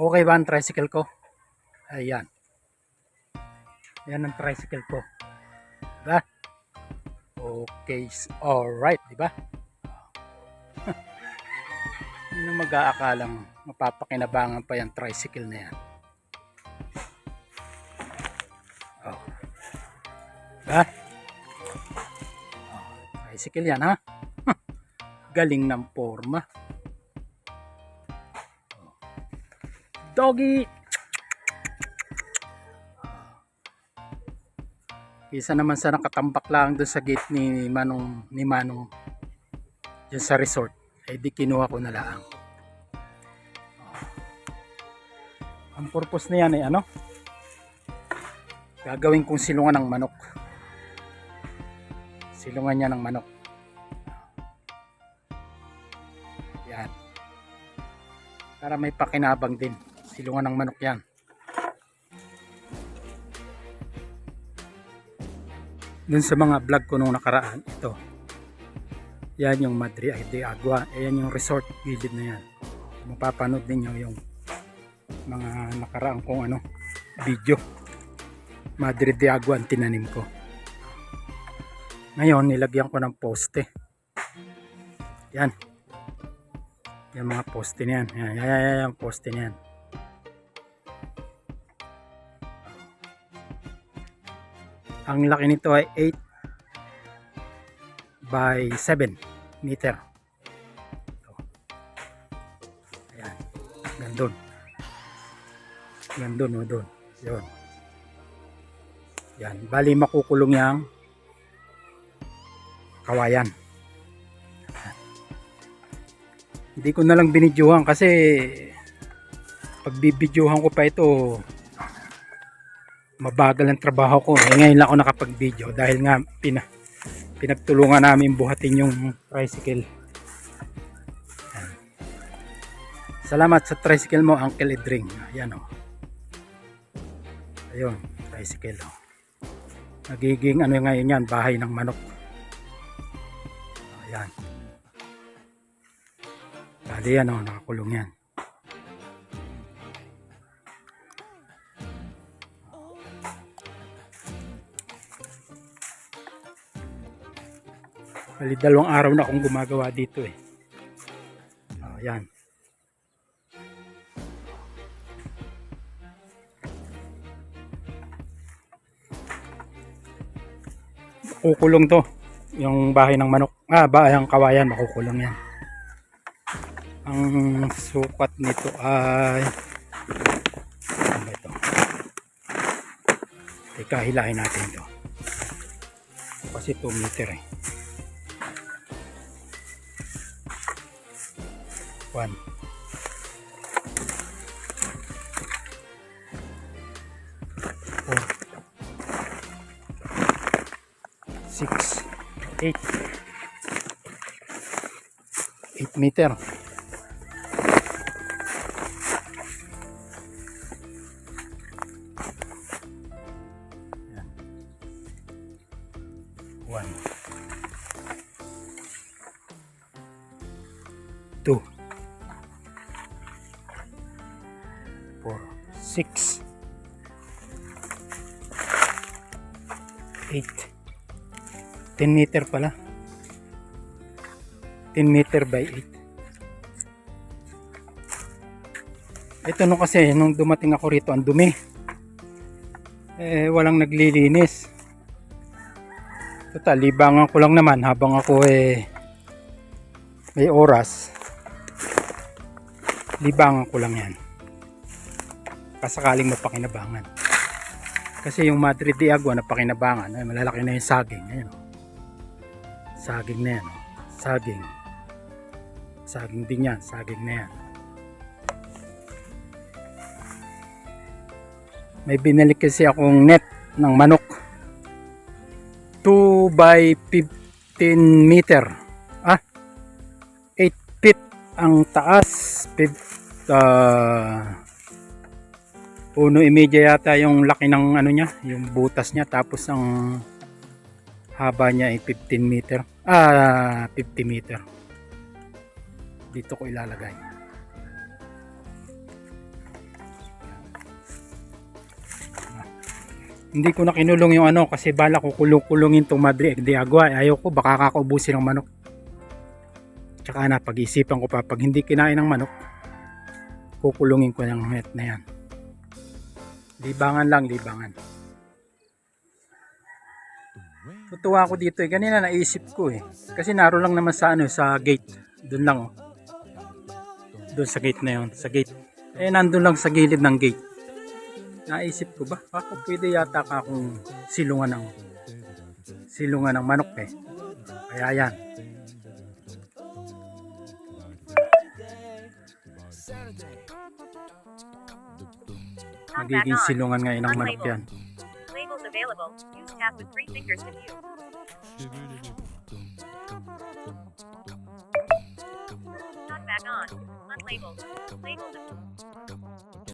Okay ba ang tricycle ko? Ayan. Ayan ang tricycle ko. Diba? Okay. Alright. Diba? Ano mag-aakalang mapapakinabangan pa yung tricycle na yan? Oh. Diba? Oh, tricycle yan ha? Galing ng forma. Doggy! Isa naman sa nakatambak lang doon sa gate ni Manong ni Manong dyan sa resort. Eh di kinuha ko na lang. Ang purpose na yan ay ano? Gagawin kong silungan ng manok. Silungan niya ng manok. Yan. Para may pakinabang din. Silungan ng manok yan. Dun sa mga vlog ko nung nakaraan, ito. Yan yung Madre de Agua. Ayan yung resort gilid na yan. Mapapanood ninyo yung mga nakaraan kong ano, video. Madre de Agua ang tinanim ko. Ngayon, nilagyan ko ng poste. Yan. Yung mga poste na yan. Yan, yan, yan, yan, poste na Ang laki nito ay 8 by 7 meter. Ito. Ayan. Gandun. Gandun o doon. Yun. Yan. Bali makukulong yang kawayan. Ayan. Hindi ko na lang binidyohan kasi pag bibidyohan ko pa ito mabagal ang trabaho ko. Eh, ngayon lang ako nakapag-video dahil nga pina, pinagtulungan namin buhatin yung tricycle. Ayan. Salamat sa tricycle mo, Uncle Edring. Ayan o. Ayun, tricycle o. Nagiging ano ngayon yan, bahay ng manok. Ayan. Bali yan o, nakakulong yan. Bali, dalawang araw na akong gumagawa dito eh. Oh, yan. Kukulong to. Yung bahay ng manok. Ah, bahay ng kawayan. Makukulong yan. Ang sukat nito ay... Ano ito? Teka, hilahin natin ito. Kasi 2 meter eh. One. Four. Six. Eight. Eight meter. One. Two. Four, six, eight, ten meter pala. 10 meter by 8. Ito no kasi nung dumating ako rito ang dumi. Eh walang naglilinis. Total, libangan ko lang naman habang ako eh may oras. Libangan ko lang yan kasakaling mapakinabangan. Kasi yung Madrid de Agua na ay malalaki na yung saging. Ayan, oh. Saging na yan. oh. Saging. Saging din yan. Saging na yan. May binalik kasi akong net ng manok. 2 by 15 meter. Ah, 8 feet ang taas. 5, uh, puno imedya yata yung laki ng ano niya, yung butas niya tapos ang haba niya ay 15 meter. Ah, 50 meter. Dito ko ilalagay. Hindi ko na kinulong yung ano kasi bala ko kulong-kulongin itong Madre de Agua. Eh, Ayaw ko, baka kakaubusin ng manok. Tsaka na, pag-isipan ko pa, pag hindi kinain ng manok, kukulungin ko ng net na yan. Libangan lang, libangan. Tutuwa ako dito eh. Ganina naisip ko eh. Kasi naro lang naman sa ano, sa gate. Doon lang oh. Doon sa gate na yun. Sa gate. Eh, nandun lang sa gilid ng gate. Naisip ko ba? Ako pwede yata ka akong silungan ng silungan ng manok eh. Kaya yan. Magiging silungan ngayon ng manok yan. Labels available. Use tap with three fingers to view. Not back on. Unlabeled. Labeled.